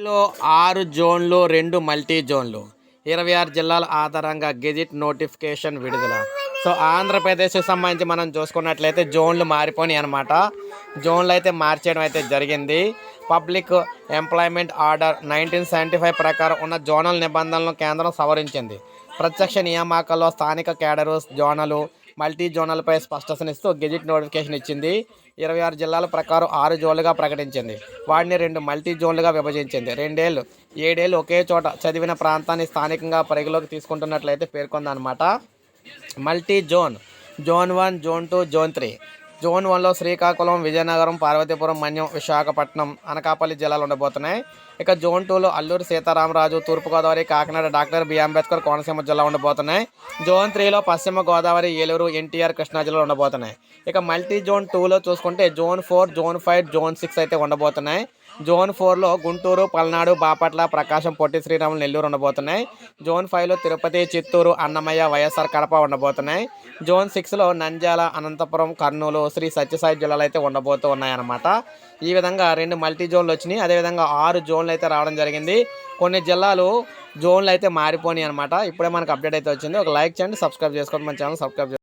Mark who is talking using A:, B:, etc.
A: ఏపీలో ఆరు జోన్లు రెండు మల్టీ జోన్లు. ఇరవై ఆరు జిల్లాల ఆధారంగా గెజిట్ నోటిఫికేషన్ విడుదల. సో ఆంధ్రప్రదేశ్కి సంబంధించి మనం చూసుకున్నట్లయితే జోన్లు మారిపోయినాయి అనమాట జోన్లు అయితే మార్చేయడం అయితే జరిగింది. Public employment order nineteen seventy five ప్రకారం ఉన్న జోనల్ నిబంధనలను కేంద్రం సవరించింది. ప్రత్యక్ష నియామకాల్లో స్థానిక కేడరు జోనలు మల్టీ జోనల్పై స్పష్టతనిస్తూ గెజిట్ నోటిఫికేషన్ ఇచ్చింది. ఇరవై ఆరు జిల్లాల ప్రకారం ఆరు జోన్లుగా ప్రకటించింది. వాటిని రెండు మల్టీ జోన్లుగా విభజించింది. రెండేళ్ళు ఏడేళ్ళు ఒకే చోట చదివిన ప్రాంతాన్ని స్థానికంగా పరిగలోకి తీసుకుంటున్నట్లయితే పేర్కొందనమాట multi zone zone one zone two zone three. Zone వన్లో శ్రీకాకుళం విజయనగరం పార్వతీపురం మన్యం విశాఖపట్నం అనకాపల్లి జిల్లాలు ఉండబోతున్నాయి. ఇక జోన్ టూలో అల్లూరు సీతారామరాజు తూర్పుగోదావరి కాకినాడ డాక్టర్ బి. అంబేద్కర్ కోనసీమ జిల్లా ఉండబోతున్నాయి. జోన్ త్రీలో పశ్చిమ గోదావరి ఏలూరు ఎన్టీఆర్ కృష్ణా జిల్లాలు ఉండబోతున్నాయి. ఇక మల్టీ జోన్ టూలో చూసుకుంటే zone four zone five zone six అయితే ఉండబోతున్నాయి. జోన్ ఫోర్లో గుంటూరు పల్నాడు బాపట్ల ప్రకాశం పొట్టి శ్రీరాములు నెల్లూరు ఉండబోతున్నాయి. జోన్ ఫైవ్లో తిరుపతి చిత్తూరు అన్నమయ్య వైఎస్ఆర్ కడప ఉండబోతున్నాయి. జోన్ సిక్స్లో నంద్యాల అనంతపురం కర్నూలు శ్రీ సత్యసాయి జిల్లాలు అయితే ఉండబోతూ ఉన్నాయన్నమాట. ఈ విధంగా రెండు మల్టీ జోన్లు వచ్చినాయి. అదేవిధంగా ఆరు జోన్లు అయితే రావడం జరిగింది. కొన్ని జిల్లాలు జోన్లు అయితే మారిపోయినాయి అనమాట ఇప్పుడే మనకు అప్డేట్ అయితే వచ్చింది. ఒక లైక్ చేయండి సబ్స్క్రైబ్ చేసుకోండి. మన ఛానల్ సబ్స్క్రైబ్